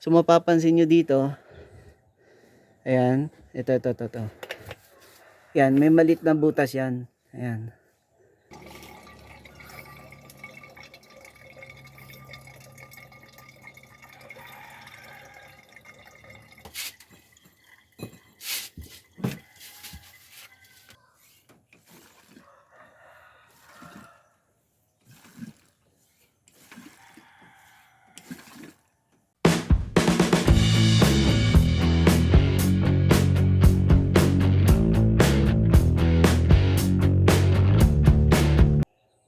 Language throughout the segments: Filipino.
So mapapansin nyo dito, ayan, ito, ito, ito, ito. Yan, may malit na butas yan. Ayan.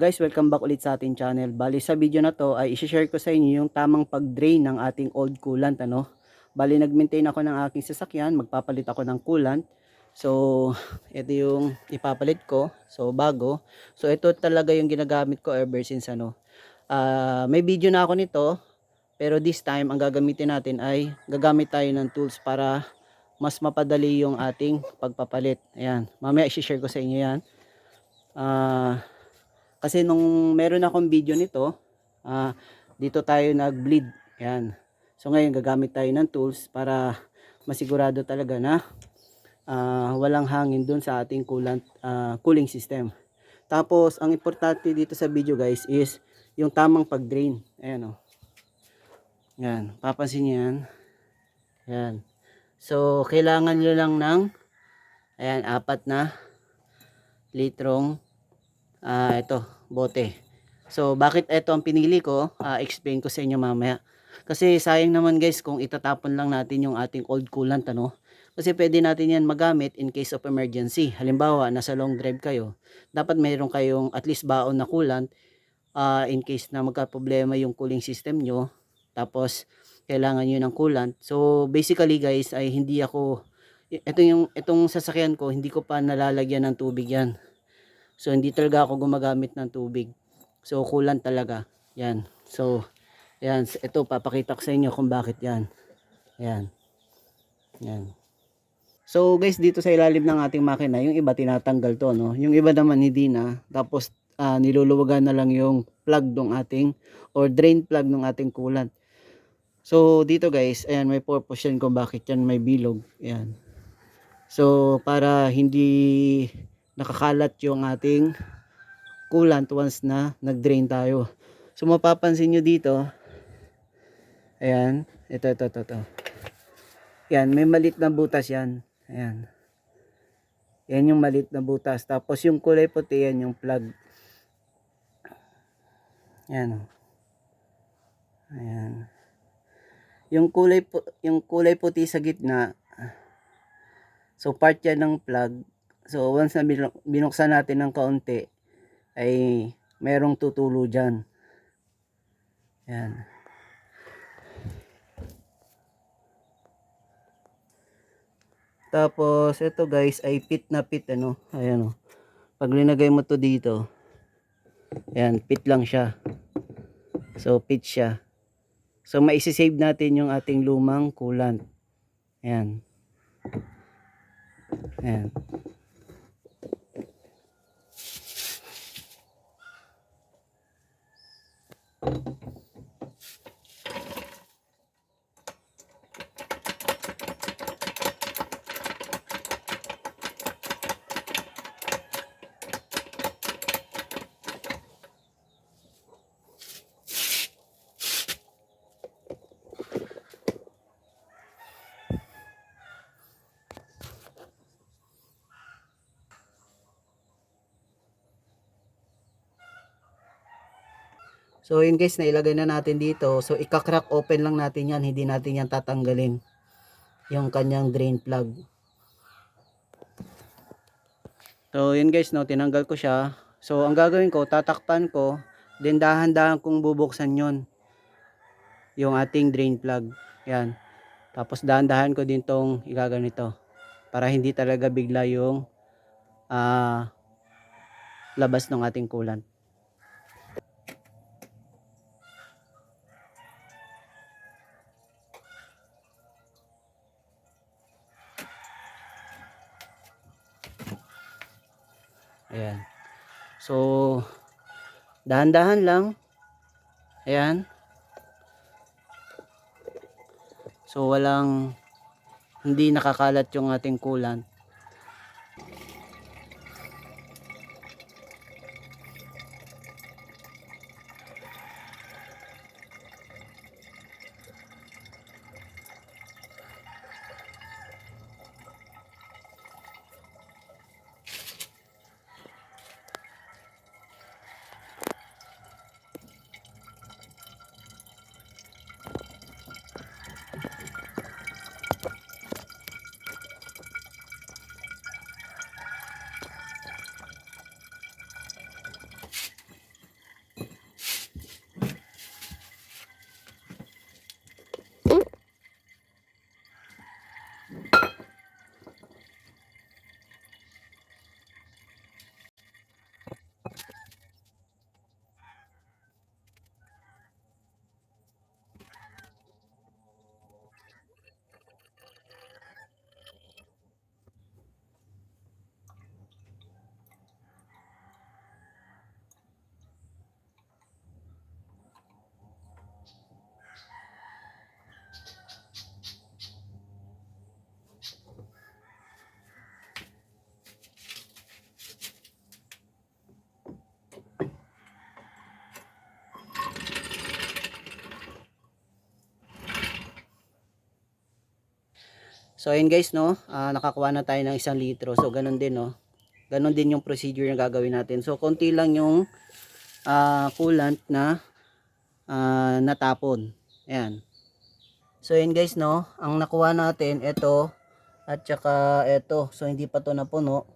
Guys, welcome back ulit sa ating channel. Bali sa video na to ay i-share ko sa inyo yung tamang pag-drain ng ating old coolant ano. Bali nag-maintain ako ng aking sasakyan, magpapalit ako ng coolant. So, ito yung ipapalit ko. So, bago. So, ito talaga yung ginagamit ko ever since ano. Ah, may video na ako nito, pero this time ang gagamitin natin ay gagamit tayo ng tools para mas mapadali yung ating pagpapalit. Ayan, mamaya i-share ko sa inyo 'yan. Ah, kasi nung meron akong video nito, ah, dito tayo nag-bleed. Yan. So ngayon gagamit tayo ng tools para masigurado talaga na ah, walang hangin dun sa ating coolant ah, cooling system. Tapos ang importante dito sa video guys is yung tamang pag-drain. Ayan oh. Yan, papansin yan. Yan. So kailangan nyo lang ng ayan, apat na litrong ah ito, bote. So, bakit ito ang pinili ko? Ah, explain ko sa inyo mamaya. Kasi sayang naman guys kung itatapon lang natin yung ating old coolant ano. Kasi pwede natin yan magamit in case of emergency. Halimbawa, nasa long drive kayo. Dapat mayroon kayong at least baon na coolant ah, in case na magka-problema yung cooling system nyo. Tapos, kailangan nyo ng coolant. So, basically guys, ay hindi ako, ito yung, itong sasakyan ko, hindi ko pa nalalagyan ng tubig yan. So, hindi talaga ako gumagamit ng tubig. So, coolant talaga. Yan. So, yan. Ito, papakita ko sa inyo kung bakit yan. Yan. Yan. So, guys, dito sa ilalim ng ating makina, yung iba tinatanggal to, no? Yung iba naman hindi na. Tapos, ah, niluluwagan na lang yung plug ng ating, or drain plug ng ating coolant. So, dito guys, ayan, may purpose yan kung bakit yan may bilog. Ayan. So, para hindi nakakalat yung ating coolant once na nag-drain tayo. So mapapansin nyo dito, ayan, ito, ito, ito, ito. Yan, may malit na butas yan. Ayan. Yan yung malit na butas. Tapos yung kulay puti, yan yung plug. Yan. oh. Ayan. Yung kulay, yung kulay puti sa gitna, so part yan ng plug, So once na binu- binuksan natin ng kaunti ay merong tutulo dyan. Yan. Tapos ito guys ay pit na pit ano. Ayan oh. Pag linagay mo to dito. Ayan, pit lang siya. So pit siya. So maisi-save natin yung ating lumang coolant. Ayan. Ayan. So yun guys, nailagay na natin dito. So ika-crack open lang natin yan, hindi natin yan tatanggalin. Yung kanyang drain plug. So yun guys, no, tinanggal ko siya. So ang gagawin ko, tatakpan ko, then dahan-dahan kong bubuksan yon yung ating drain plug. Yan. Tapos dahan-dahan ko din tong igaganito para hindi talaga bigla yung ah, labas ng ating coolant. Ayan. So, dahan-dahan lang. Ayan. So walang hindi nakakalat yung ating coolant. So ayun guys no, ah, nakakuha na tayo ng isang litro. So ganun din no. Ganun din yung procedure na gagawin natin. So konti lang yung ah, coolant na ah, natapon. Ayan. So ayun guys no, ang nakuha natin ito at saka ito. So hindi pa to napuno.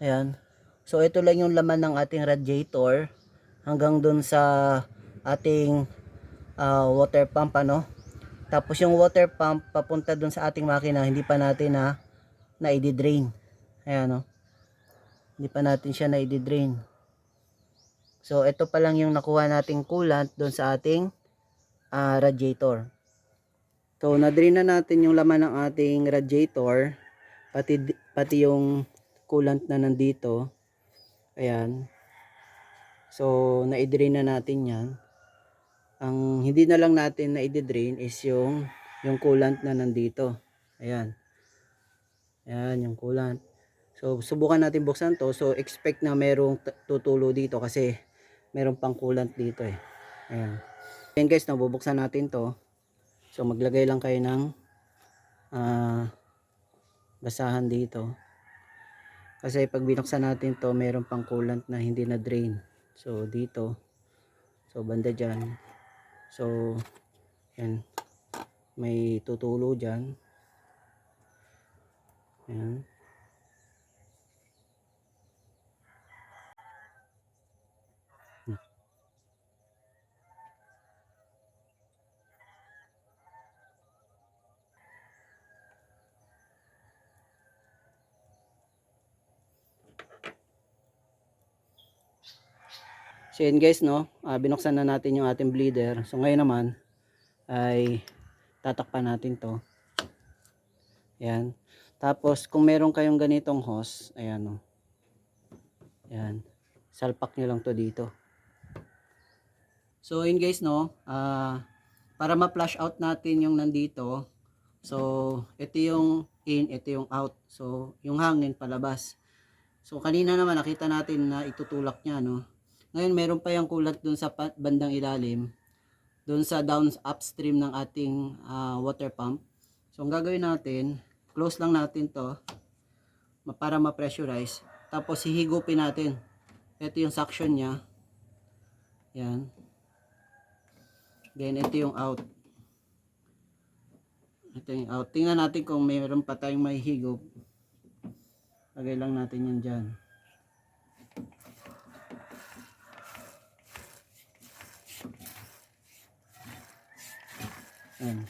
Ayan. So ito lang yung laman ng ating radiator hanggang dun sa ating ah, water pump ano. Tapos yung water pump papunta dun sa ating makina, hindi pa natin na na i-drain. Ayan no. Hindi pa natin siya na i-drain. So ito pa lang yung nakuha nating coolant dun sa ating ah, radiator. So na-drain na natin yung laman ng ating radiator pati pati yung coolant na nandito. Ayan. So na-drain na natin 'yan ang hindi na lang natin na i-drain is yung yung coolant na nandito. Ayan. Ayan yung coolant. So subukan natin buksan to. So expect na merong tutulo dito kasi meron pang coolant dito eh. Ayan. Ayan guys, nabubuksan natin to. So maglagay lang kayo ng ah basahan dito. Kasi pag binuksan natin to, meron pang coolant na hindi na drain. So dito. So banda dyan. So, yan. May tutulo dyan. Yan. So yun guys no, Ah, binuksan na natin yung ating bleeder. So ngayon naman ay tatakpan natin to. Yan. Tapos kung meron kayong ganitong hose, ayan no. Yan. Salpak nyo lang to dito. So yun guys no, ah para ma-flush out natin yung nandito. So ito yung in, ito yung out. So yung hangin palabas. So kanina naman nakita natin na itutulak niya no. Ngayon, meron pa yung kulat dun sa bandang ilalim, dun sa down upstream ng ating ah, water pump. So, ang gagawin natin, close lang natin to para ma-pressurize. Tapos, hihigupin natin. Ito yung suction niya. Yan. Then, ito yung out. Ito yung out. Tingnan natin kung mayroon pa tayong may higop. Lagay lang natin yan dyan. Ayan.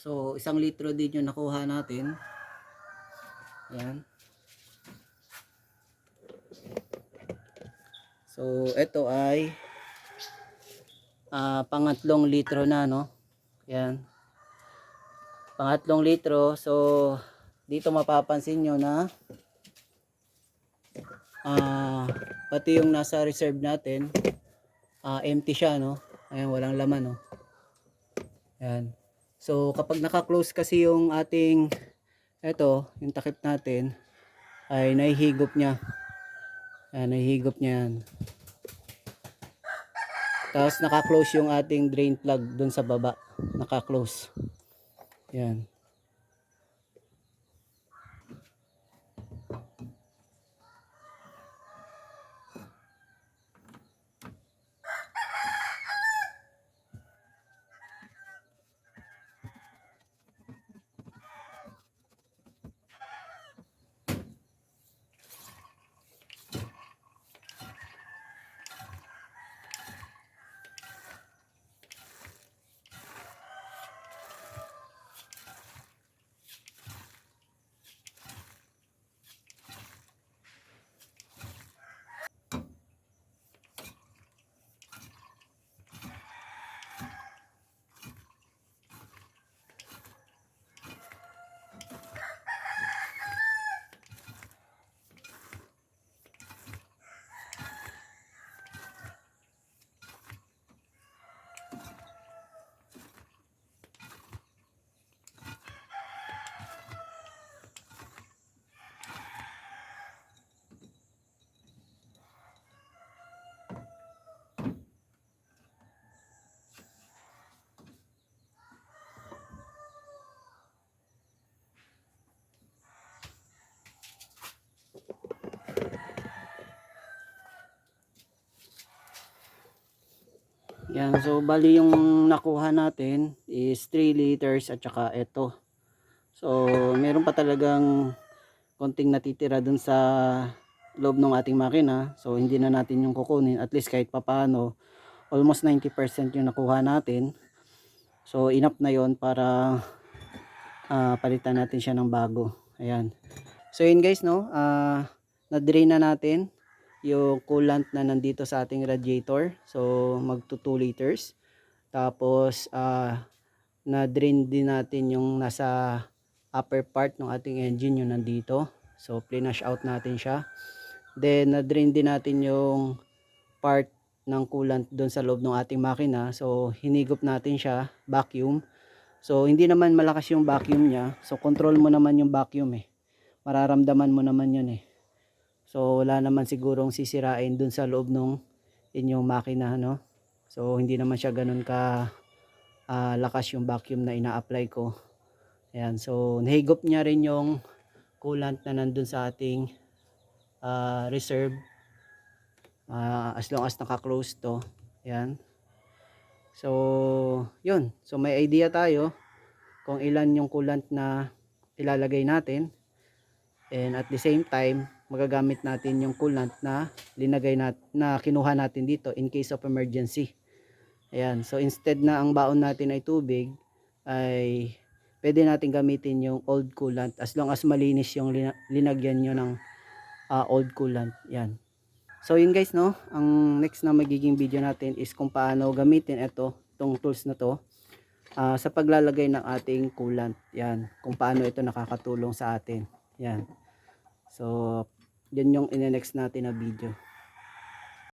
So, isang litro din yung nakuha natin. Yan. So, ito ay ah, pangatlong litro na, no? Yan. Pangatlong litro. So, dito mapapansin nyo na ah, pati yung nasa reserve natin, ah, empty siya, no? Ayan, walang laman, no? Yan. So, kapag naka-close kasi yung ating, eto, yung takip natin, ay nahihigop niya. Yan, nahihigop niya yan. Tapos naka-close yung ating drain plug dun sa baba. Naka-close. Yan. Yan, so bali yung nakuha natin is 3 liters at saka ito. So, meron pa talagang konting natitira dun sa loob ng ating makina. So, hindi na natin yung kukunin. At least kahit papano, almost 90% yung nakuha natin. So, enough na yon para ah, palitan natin siya ng bago. Ayan. So, yun guys, no? ah na-drain na natin yung coolant na nandito sa ating radiator. So, magto 2 liters. Tapos, ah na-drain din natin yung nasa upper part ng ating engine yung nandito. So, plinash out natin siya. Then, na-drain din natin yung part ng coolant doon sa loob ng ating makina. So, hinigop natin siya, vacuum. So, hindi naman malakas yung vacuum niya. So, control mo naman yung vacuum eh. Mararamdaman mo naman yun eh. So, wala naman sigurong sisirain dun sa loob ng inyong makina, no? So, hindi naman siya ganun ka ah, lakas yung vacuum na ina-apply ko. Ayan, so nahigop niya rin yung coolant na nandun sa ating ah, reserve. Ah, as long as naka-close to. Ayan. So, yun. So, may idea tayo kung ilan yung coolant na ilalagay natin. And at the same time, magagamit natin yung coolant na linagay nat na kinuha natin dito in case of emergency. Ayan. So, instead na ang baon natin ay tubig, ay pwede natin gamitin yung old coolant as long as malinis yung lina- linagyan nyo ng ah, old coolant. Yan. So yun guys no, ang next na magiging video natin is kung paano gamitin ito, tong tools na to ah, sa paglalagay ng ating coolant. Yan, kung paano ito nakakatulong sa atin. Yan. So, yan yung in-next natin na video.